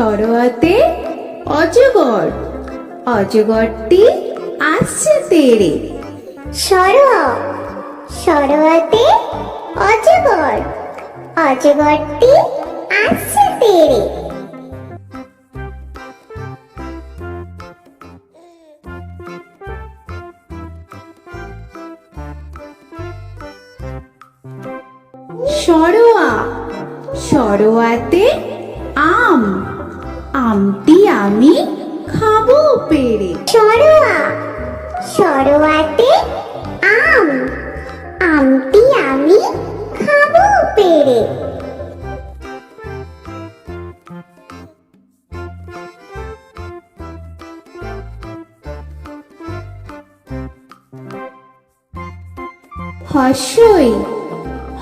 সরোয়াতে অজগর। অজগরটি আসছে তেড়ে সরোয়া সরোয়াতে অজগর। অজগরটি আসছে তেড়ে সরোয়া সরোয়াতে আম। আমটি আমি খাব পেড়ে সরোয়া সরোয়াতে আম। আমটি আমি খাব পেড়ে হর্ষই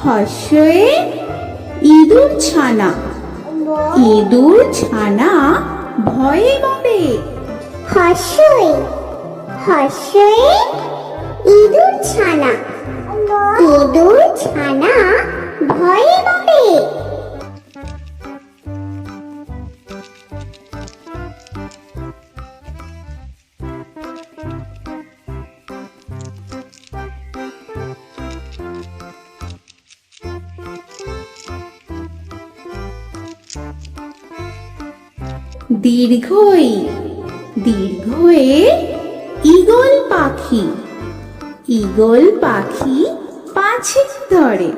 হর্ষয়ে ইঁদুর ছানা। ইঁদুর ছানা ভয়ে মরে। হর্ষই হর্ষয়ে ইঁদুর ছানা ইঁদুর ছানা ভয়ে মরে। দীর্ঘই, দীর্ঘয়ে ইগল পাখি ইগল পাখি পাছে ধরে।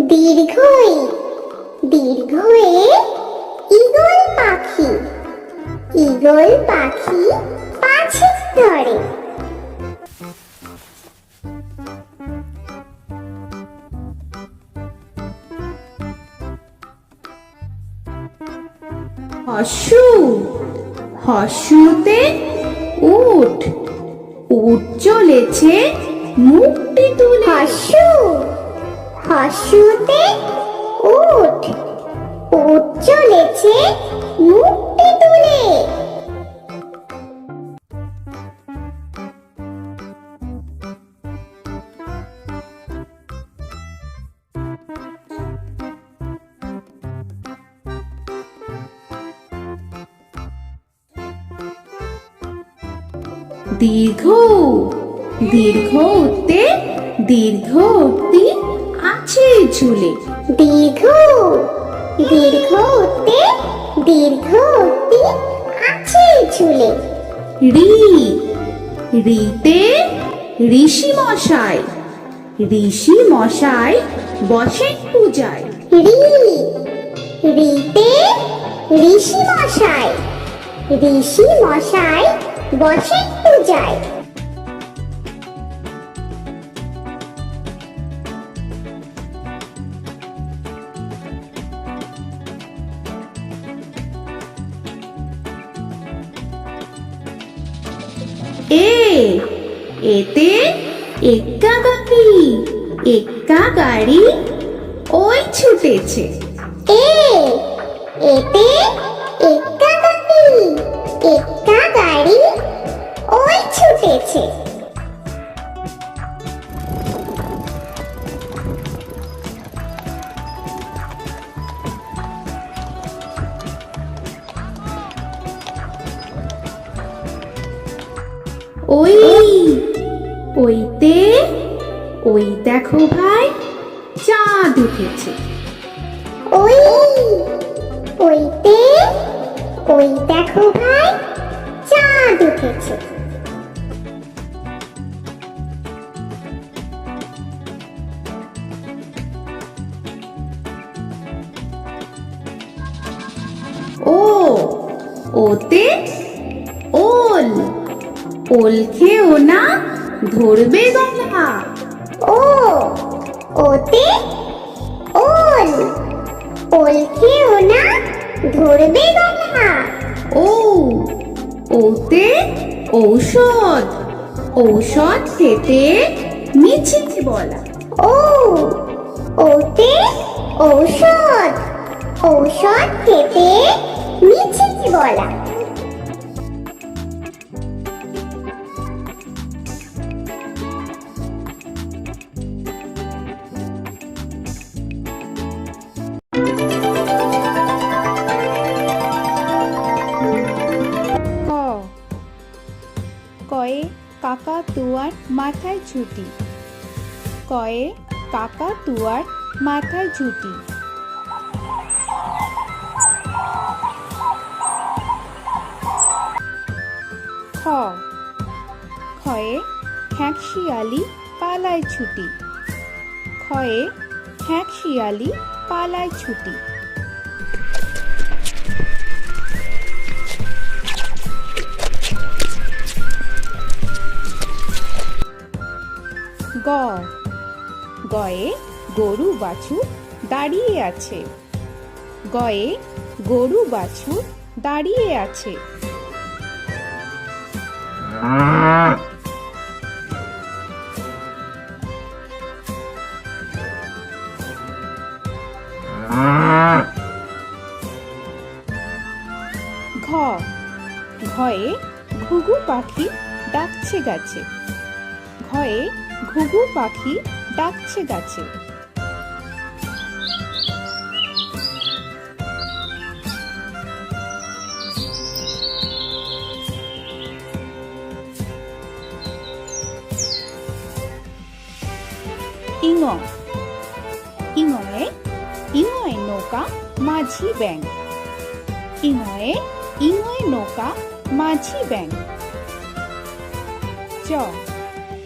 দীর্ঘই, দীর্ঘয়ে ইগল পাখি ইগল পাখি পাছে ধরে। হর্ষু হসুতে উঠ উঠ চলেছে মুক্তি তুলে। হসু হর্ষুতে দীর্ঘ উঠতে দীর্ঘ উঠতি আছে ঝুলে। দীর্ঘ দীর্ঘ উঠতে দীর্ঘ উঠতে আছে ঝুলে। রি রিতে ঋষি মশাই ঋষি মশাই বসেন পূজায়। রি রিতে ঋষি মশাই ঋষি মশাই বসেন পূজায়। এতে এক্কা গাড়ি এক্কা গাড়ি ওই ছুটেছে। এ এতে এক্কা গাড়ি এক্কা গাড়ি ওই ছুটেছে। ওই ওইতে ওই দেখো ভাই চাঁদ উঠেছে। ওই ওইতে ওই দেখো ভাই চাঁদ উঠেছে। ও ওতে ওল ওল খেও না? ধরবে গলা ও ওতে ওল। ওল খেও না ধরবে গলা ও ওতে ঔষধ। ঔষধ খেতে মিছে বলা। ও ওতে ঔষধ। ঔষধ খেতে মিছে বলা। তুয়ার মাথায় ছুটি কয়ে কাকা তুয়ার মাথায় ঝুটি। খ। খয়ে খ্যাঁক শিয়ালি পালায় ছুটি। খয়ে খ্যাঁক শিয়ালি পালায় ছুটি। গ গয়ে গরু বাছুর দাঁড়িয়ে আছে। গয়ে গরু বাছুর দাঁড়িয়ে আছে। ঘ। ঘয়ে ঘুঘু পাখি ডাকছে গাছে। ঘয়ে ঘুঘু পাখি ডাকছে গাছে। ইঙ ইঙয়ে ইঙয়ে নৌকা, মাঝি ব্যাং ইঙয়ে ইঙয়ে নৌকা, মাঝি ব্যাং চ।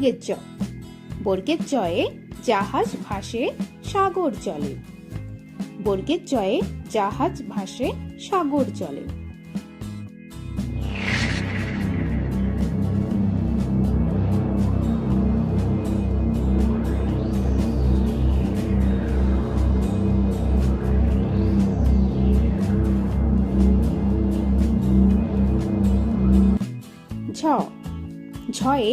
বর্গের চ বর্গের জয়ে জাহাজ ভাসে সাগর চলে বর্গের জয়ে জাহাজ ভাসে সাগর চলে ঝ। ঝয়ে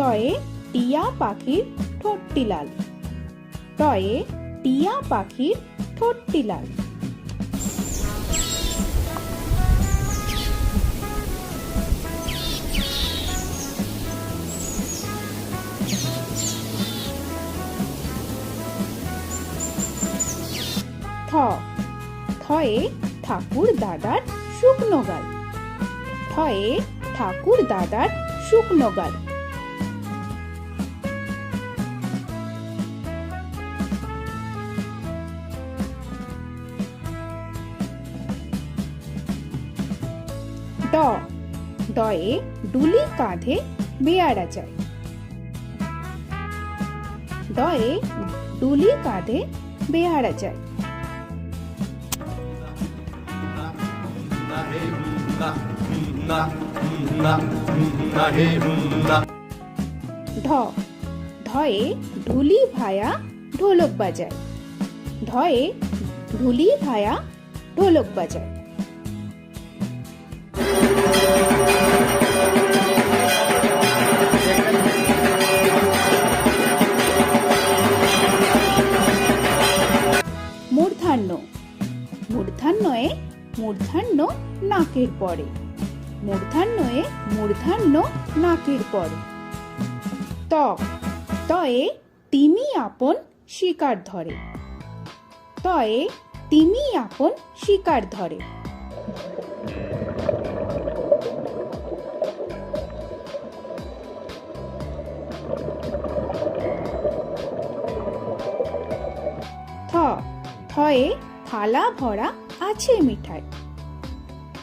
টয়ে টিয়া পাখির ঠোঁটটি লাল। টয়ে টিয়া পাখির ঠোঁটটি লাল। থ। থয়ে ঠাকুর দাদার শুকনো গাল। থয়ে ঠাকুর দাদার শুকনো গাল। ড। ডয়ে ডুলি কাঁধে বেয়ারা যায় ডয়ে ডুলি কাঁধে বেয়ারা যায় ঢ। ঢয়ে ঢুলি ভায়া ঢোলক বাজায়। ঢয়ে ঢুলি ভায়া ঢোলক বাজায়। মূর্ধান্যয়ে মূর্ধান্য নাকের পরে। মূর্ধান্যয়ে মূর্ধান্য নাকের পরে। ত, তয়ে তিমি আপন শিকার ধরে। তয়ে তিমি আপন শিকার ধরে। থ থয়ে থালা ভরা আছে মিঠাই।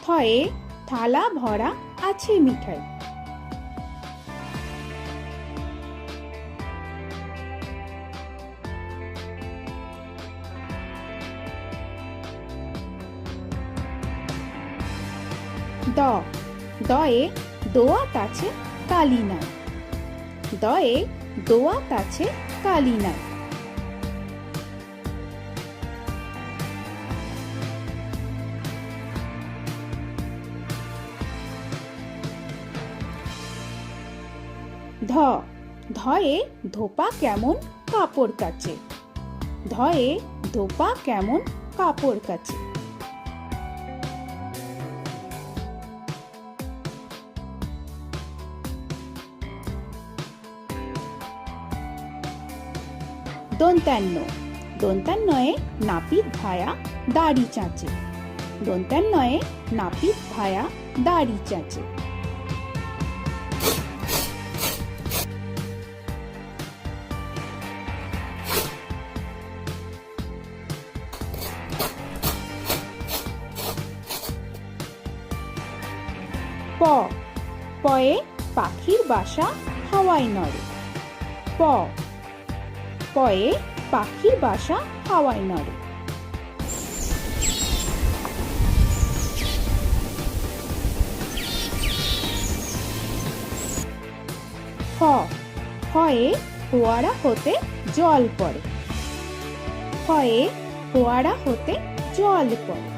থয়ে থালা ভরা আছে মিঠাই। দ। দয়ে দোয়াত আছে কালিনা দয়ে দোয়াত আছে কালি ধ। ধয়ে ধোপা কেমন কাপড় কাচে। ধয়ে ধোপা কেমন কাপড় কাচে। দন্তান্ন। দন্তান্নয়ে নাপিত ভায়া দাড়ি চাঁচে। দন্তান্নয়ে নাপিত ভায়া দাড়ি চাঁচে। বাসা হাওয়ায় নড়ে প। পয়ে পাখির বাসা হাওয়ায় নড়ে হ। হয়ে ফোয়ারা হতে জল পড়ে। হয়ে ফোয়ারা হতে জল পড়ে।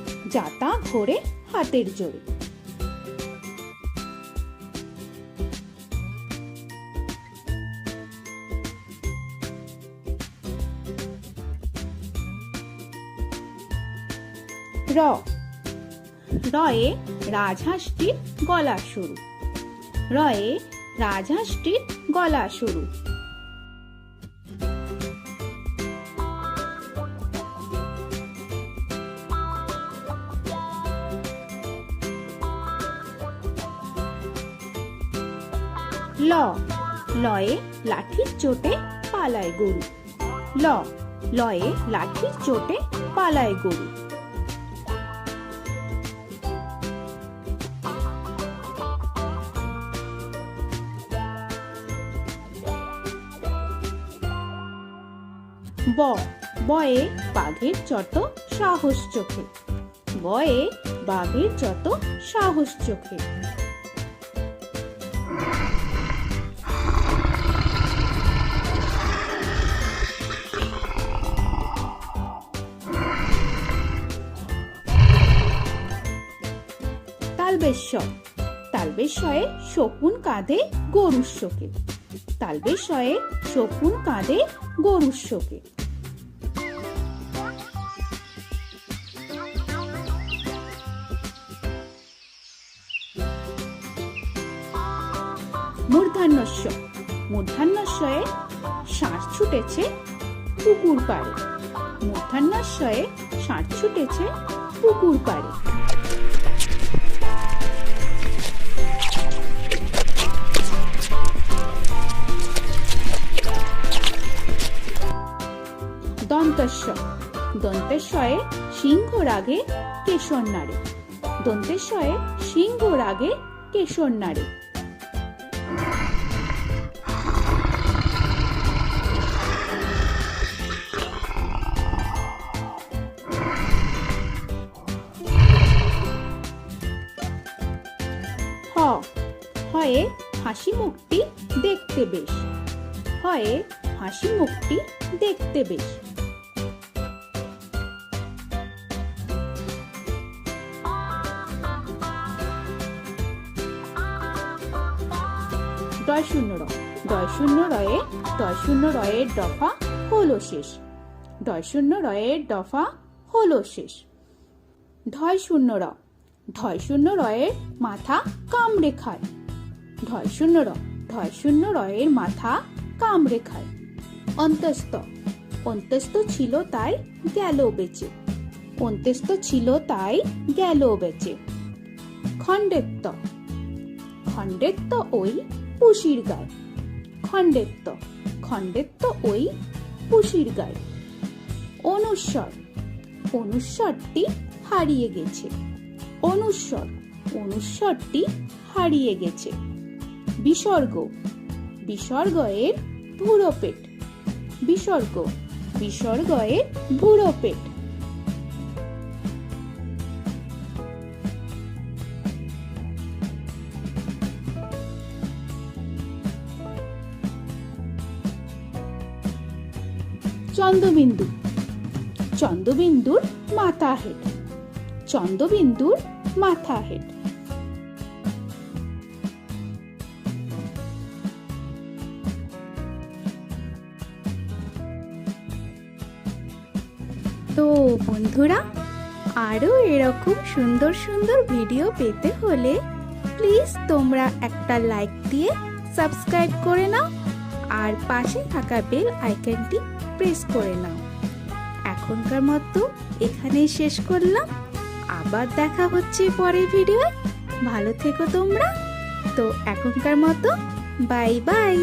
যাতা ঘোরে হাতের জোরে। র। রয়ে রাজহাঁসটির গলা শুরু। রয়ে রাজহাঁসটির গলা শুরু। ল। লয়ে লাঠির চোটে পালায় গরু। ল। লয়ে লাঠির চোটে পালায় গরু। ব। বয়ে বাঘের যত সাহস চোখে। বয়ে বাঘের যত সাহস চোখে। তালবেশ্বর তালবেশ্বয়ে শকুন কাঁধে গরুর শোকে। তালবেশ্বয়ে শকুন কাঁধে গরুর শোকে। মূর্ধান্যস্য। মূর্ধান্যস্বয়ে ষাঁড় ছুটেছে পুকুর পাড়ে। মূর্ধান্যস্বয়ে ষাঁড় ছুটেছে পুকুর পাড়ে। দন্তেশ্বয়ে সিংহ রাগে কেশর নাড়ে দন্তেশ্বয়ে সিংহ রাগে কেশর নাড়ে হয়ে হাসি মুখটি দেখতে বেশ। হয়ে হাসি মুখটি দেখতে বেশ। দয় শূন্য র দয় শূন্য রয়ে, দয় শূন্য রয়ের দফা হলো শেষ দয় শূন্য রয়ের দফা হলো শেষ ধয় শূন্য র ধয় শূন্য রয়ের মাথা কামড়ে খায় ধয় শূন্য র ধয় শূন্য রয়ের মাথা কামড়ে খায় অন্তস্ত অন্তস্ত ছিল তাই গেল বেচে। অন্তস্ত ছিল তাই গেল বেচে। খণ্ডেত্ব খণ্ডেত্ব ওই পুষির গায় খণ্ডেত্ব খণ্ডেত্ব ওই পুষির গায় অনুস্বর অনুস্বরটি হারিয়ে গেছে। অনুস্বর অনুস্বরটি হারিয়ে গেছে। বিসর্গ বিসর্গ এর ভুরো পেট বিসর্গ বিসর্গ এর ভুরো পেট চন্দ্রবিন্দু। চন্দ্রবিন্দুর মাথা হেড চন্দ্রবিন্দুর মাথা হেড তো বন্ধুরা, আরও এরকম সুন্দর সুন্দর ভিডিও পেতে হলে প্লিজ তোমরা একটা লাইক দিয়ে সাবস্ক্রাইব করে নাও আর পাশে থাকা বেল আইকনটি প্রেস করে নাও। এখনকার মতো এখানেই শেষ করলাম। আবার দেখা হচ্ছে পরের ভিডিও ভালো থেকো তোমরা। তো এখনকার মতো বাই বাই